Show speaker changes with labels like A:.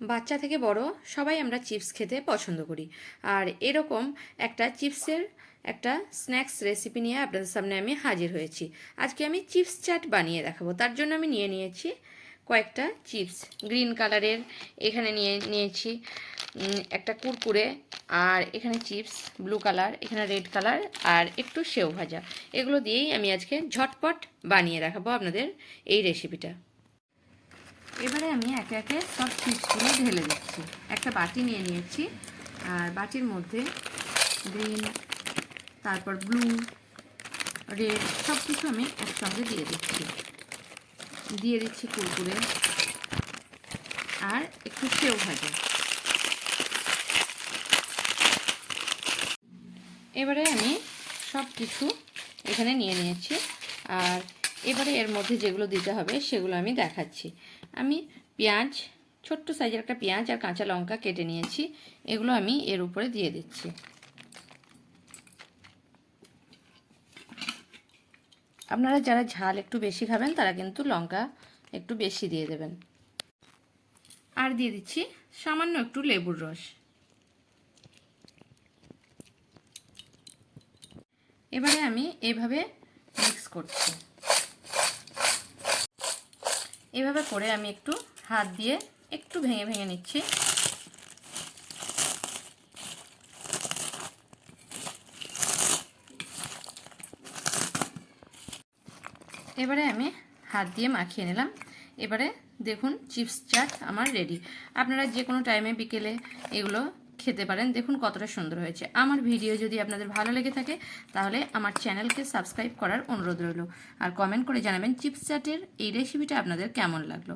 A: বাচ্চা থেকে বড় সবাই আমরা চিপস খেতে পছন্দ করি। আর এরকম একটা চিপসের একটা স্ন্যাক্স রেসিপি নিয়ে আপনাদের সামনে আমি হাজির হয়েছি। আজকে আমি চিপস চাট বানিয়ে দেখাবো। তার জন্য আমি নিয়ে নিয়েছি কয়েকটা চিপস। গ্রিন কালারের এখানে নিয়ে নিয়েছি একটা কুরকুরে আর এখানে চিপস, ব্লু কালার, এখানে রেড কালার আর একটু সেও ভাজা। এগুলো দিয়েই আমি আজকে ঝটপট বানিয়ে দেখাবো আপনাদের এই রেসিপিটা। এবারে আমি একে একে সব চিপসগুলো ঢেলে দিচ্ছি। একটা বাটি নিয়ে নিয়েছি, আর বাটির মধ্যে গ্রিন তারপর ব্লু রেড সব কিছু আমি একসঙ্গে দিয়ে দিচ্ছি। দিয়ে দিচ্ছি কুরকুরে আর একটু সেও ভাজা। এবারে আমি সব কিছু এখানে নিয়ে নিয়েছি, আর এবারে এর মধ্যে যেগুলো দিতে হবে সেগুলো আমি দেখাচ্ছি। আমি পেঁয়াজ, ছোট্ট সাইজের একটা পেঁয়াজ আর কাঁচা লঙ্কা কেটে নিয়েছি। এগুলো আমি এর উপরে দিয়ে দিচ্ছি। আপনারা যারা ঝাল একটু বেশি খাবেন, তারা কিন্তু লঙ্কা একটু বেশি দিয়ে দেবেন। আর দিয়ে দিচ্ছি সামান্য একটু লেবুর রস। এবারে আমি এইভাবে মিক্স করছি। এভাবে করে আমি একটু হাত দিয়ে একটু ভেঙে ভেঙে নিচ্ছি। এবারে আমি হাত দিয়ে মাখিয়ে নিলাম। এবারে দেখুন, চিপস চাট আমার রেডি আপনারা যে কোনো টাইমে বিকেলে এগুলো খেতে পারেন। দেখুন কতটা সুন্দর হয়েছে। আমার ভিডিও যদি আপনাদের ভালো লেগে থাকে, তাহলে আমার চ্যানেলকে সাবস্ক্রাইব করার অনুরোধ রইল। আর কমেন্ট করে জানাবেন চিপস চাটের এই রেসিপিটা আপনাদের কেমন লাগল।